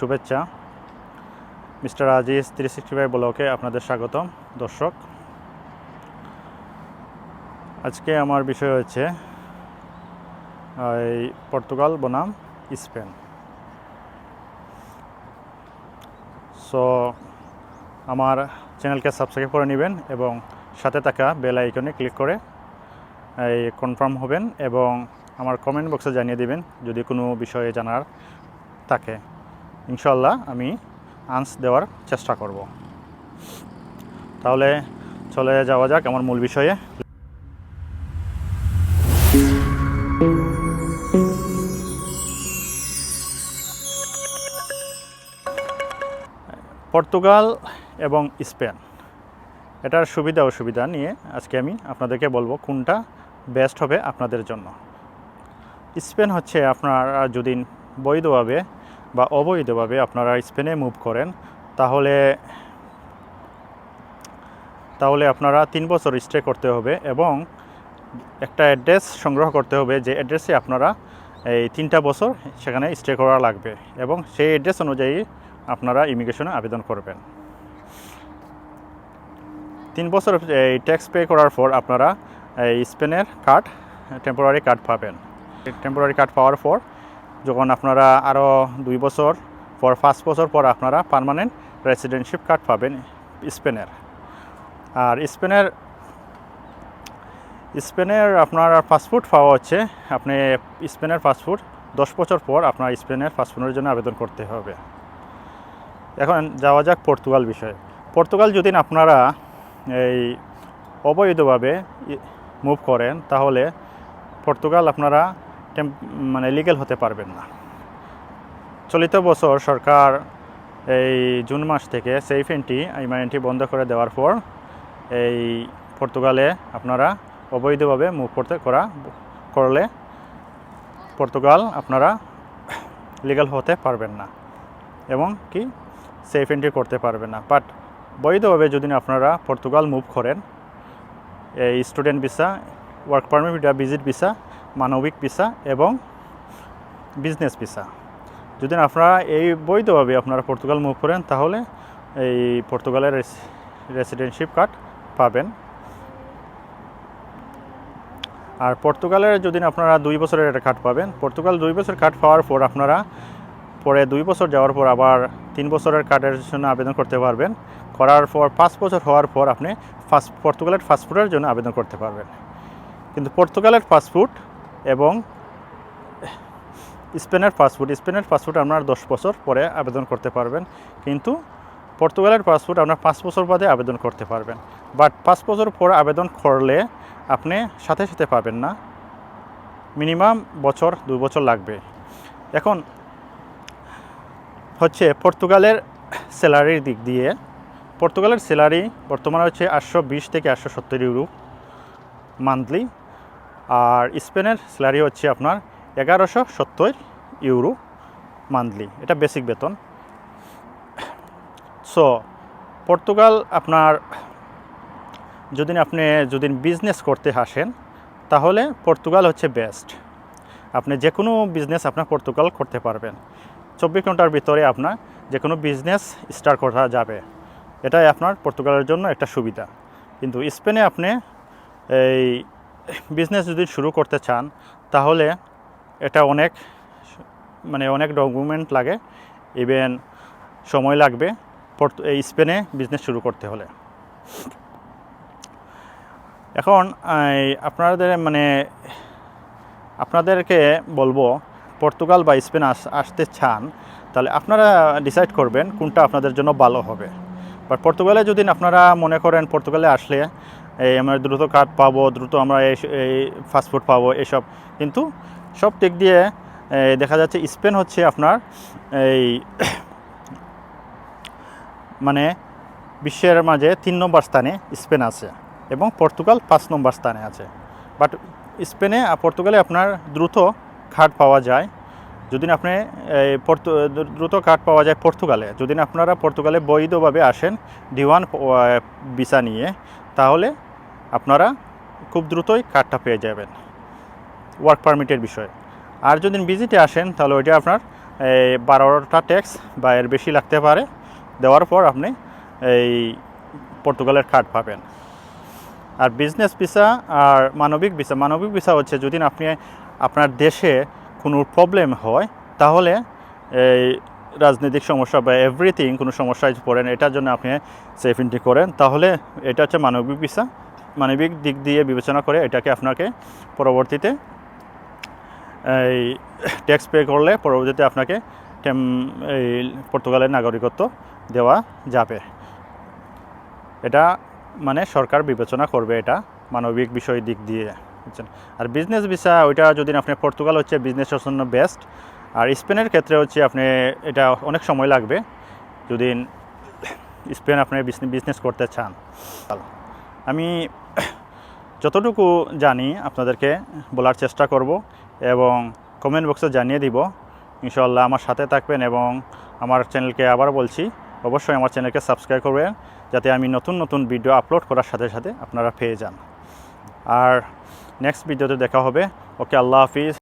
শুভেচ্ছা। Mister Aziz three sixty five ব্লকে আপনাদের স্বাগতম, দর্শক। আজকে আমার বিষয় হচ্ছে, এই পর্তুগাল বনাম স্পেন। সো আমার চ্যানেলকে সাবস্ক্রাইব করে নেবেন এবং সাথে থাকা বেল আইকনে ক্লিক করে, এই কনফার্ম হবেন এবং আমার কমেন্ট বক্সে জানিয়ে দেবেন যদি কোনো বিষয়ে জানার থাকে। ইনশাল্লাহ আমি আনস দেওয়ার চেষ্টা করব। তাহলে চলে যাওয়া যাক আমার মূল বিষয়ে। পর্তুগাল এবং স্পেন, এটার সুবিধা অসুবিধা নিয়ে আজকে আমি আপনাদেরকে বলব কোনটা বেস্ট হবে আপনাদের জন্য। স্পেন হচ্ছে আপনারা যদি বৈধভাবে বা অবৈধভাবে আপনারা স্পেনে মুভ করেন, তাহলে তাহলে আপনারা তিন বছর স্টে করতে হবে এবং একটা অ্যাড্রেস সংগ্রহ করতে হবে যে অ্যাড্রেসে আপনারা এই তিনটা বছর সেখানে স্টে করা লাগবে এবং সেই অ্যাড্রেস অনুযায়ী আপনারা ইমিগ্রেশনে আবেদন করবেন। তিন বছর এই ট্যাক্স পে করার পর আপনারা এই স্পেনের কার্ড টেম্পোরারি কার্ড পাবেন। টেম্পোরারি কার্ড পাওয়ার পর যখন আপনারা আরও দুই বছর পর, পাঁচ বছর পর আপনারা পার্মানেন্ট রেসিডেন্টশিপ কার্ড পাবেন স্পেনের। আর স্পেনের স্পেনের আপনার পাসপোর্ট পাওয়া হচ্ছে, আপনি স্পেনের পাসপোর্ট দশ বছর পর আপনার স্পেনের পাসপোর্টের জন্য আবেদন করতে হবে। এখন যাওয়া যাক পর্তুগাল বিষয়ে। পর্তুগাল যদি আপনারা এই অবৈধভাবে মুভ করেন, তাহলে পর্তুগাল আপনারা মানে লিগেল হতে পারবেন না। চলিত বছর সরকার এই জুন মাস থেকে সেফ এন্ট্রি আইমাইনটি বন্ধ করে দেওয়ার পর এই পর্তুগালে আপনারা অবৈধভাবে মুভ করতে, করা, করলে পর্তুগাল আপনারা লিগাল হতে পারবেন না এবং কি সেফ এন্ট্রি করতে পারবেন না। বাট বৈধভাবে যদি আপনারা পর্তুগাল মুভ করেন, এই student visa work permit visit visa মানবিক ভিসা এবং বিজনেস ভিসা যদি আপনারা এই বৈধভাবে আপনারা পর্তুগাল মুভ করেন, তাহলে এই পর্তুগালের রেসিডেন্টশিপ কার্ড পাবেন। আর পর্তুগালের যদি আপনারা দুই বছরের একটা কার্ড পাবেন, পর্তুগাল দুই বছর কার্ড পাওয়ার পর আপনারা পরে দুই বছর যাওয়ার পর আবার তিন বছরের কার্ডের জন্য আবেদন করতে পারবেন। করার পর পাঁচ বছর হওয়ার পর আপনি ফাস্ট পর্তুগালের পাসপোর্টের জন্য আবেদন করতে পারবেন। কিন্তু পর্তুগালের পাসপোর্ট এবং স্পেনের পাসপোর্ট স্পেনের পাসপোর্ট আপনার দশ বছর পরে আবেদন করতে পারবেন। কিন্তু পর্তুগালের পাসপোর্ট আপনার পাঁচ বছর বাদে আবেদন করতে পারবেন। বাট পাঁচ বছর পর আবেদন করলে আপনি সাথে সাথে পাবেন না। মিনিমাম বছর, দুই বছর লাগবে। এখন হচ্ছে পর্তুগালের স্যালারির দিক দিয়ে, পর্তুগালের স্যালারি বর্তমানে হচ্ছে আটশো বিশ থেকে আটশো সত্তর ইউরো মান্থলি। আর স্পেনের স্যালারি হচ্ছে আপনার এগারোশো সত্তর ইউরো মান্থলি, এটা বেসিক বেতন। সো পর্তুগাল আপনার, যদি আপনি, যদি বিজনেস করতে আসেন, তাহলে পর্তুগাল হচ্ছে বেস্ট আপনি যে কোনো বিজনেস আপনার পর্তুগাল করতে পারবেন। চব্বিশ ঘণ্টার ভিতরে আপনার যে কোনো বিজনেস স্টার্ট করা যাবে। এটাই আপনার পর্তুগালের জন্য একটা সুবিধা। কিন্তু স্পেনে আপনি এই বিজনেস যদি শুরু করতে চান, তাহলে এটা অনেক মানে অনেক ডকুমেন্ট লাগে। ইভেন সময় লাগবে এই স্পেনে বিজনেস শুরু করতে হলে। এখন আপনাদের মানে আপনাদেরকে বলব, পর্তুগাল বা স্পেন আস, আসতে চান, তাহলে আপনারা ডিসাইড করবেন কোনটা আপনাদের জন্য ভালো হবে। বাট পর্তুগালে যদি আপনারা মনে করেন পর্তুগালে আসলে আমরা দ্রুত কার্ড পাবো দ্রুত আমরা এই এই ফাস্টফুড পাবো এসব। কিন্তু সব দিক দিয়ে দেখা যাচ্ছে স্পেন হচ্ছে আপনার এই মানে বিশ্বের মাঝে তিন নম্বর স্থানে স্পেন আছে এবং পর্তুগাল পাঁচ নম্বর স্থানে আছে। বাট স্পেনে পর্তুগালে আপনার দ্রুত খাট পাওয়া যায়। যদি আপনি এই, দ্রুত কার্ড পাওয়া যায় পর্তুগালে যদি আপনারা পর্তুগালে বৈধভাবে আসেন ডিওয়ান ভিসা নিয়ে তাহলে আপনারা খুব দ্রুতই কার্ডটা পেয়ে যাবেন। ওয়ার্ক পারমিটের বিষয়ে। আর যদি ভিজিটে আসেন, তাহলে ওইটা আপনার, এই বারোটা ট্যাক্স বা এর বেশি লাগতে পারে। দেওয়ার পর আপনি এই পর্তুগালের কার্ড পাবেন। আর বিজনেস ভিসা আর মানবিক ভিসা মানবিক ভিসা হচ্ছে যদি আপনি, আপনার দেশে কোনো প্রবলেম হয়, তাহলে এই রাজনৈতিক সমস্যা বা এভরিথিং কোনো সমস্যায় পড়েন, এটার জন্য আপনি সেফ এন্ট্রি করেন। তাহলে এটা হচ্ছে মানবিক ভিসা মানবিক দিক দিয়ে বিবেচনা করে এটাকে আপনাকে পরবর্তীতে এই ট্যাক্স পে করলে পরবর্তীতে আপনাকে এই পর্তুগালের নাগরিকত্ব দেওয়া যাবে। এটা মানে সরকার বিবেচনা করবে এটা মানবিক বিষয় দিক দিয়ে, বুঝছেন? আর বিজনেস ভিসা ওইটা যদি আপনি পর্তুগাল হচ্ছে বিজনেসের জন্য বেস্ট আর স্পেনের ক্ষেত্রে হচ্ছে আপনি এটা অনেক সময় লাগবে যদি স্পেন আপনি বিজনেস করতে চান। আমি যতটুকু জানি আপনাদেরকে বলার চেষ্টা করব এবং কমেন্ট বক্সে জানিয়ে দিব। ইনশাল্লাহ আমার সাথে থাকবেন এবং আমার চ্যানেলকে আবার বলছি, অবশ্যই আমার চ্যানেলকে সাবস্ক্রাইব করবেন যাতে আমি নতুন নতুন ভিডিও আপলোড করার সাথে সাথে আপনারা পেয়ে যান। আর নেক্সট ভিডিওতে দেখা হবে। ওকে, আল্লাহ হাফিজ।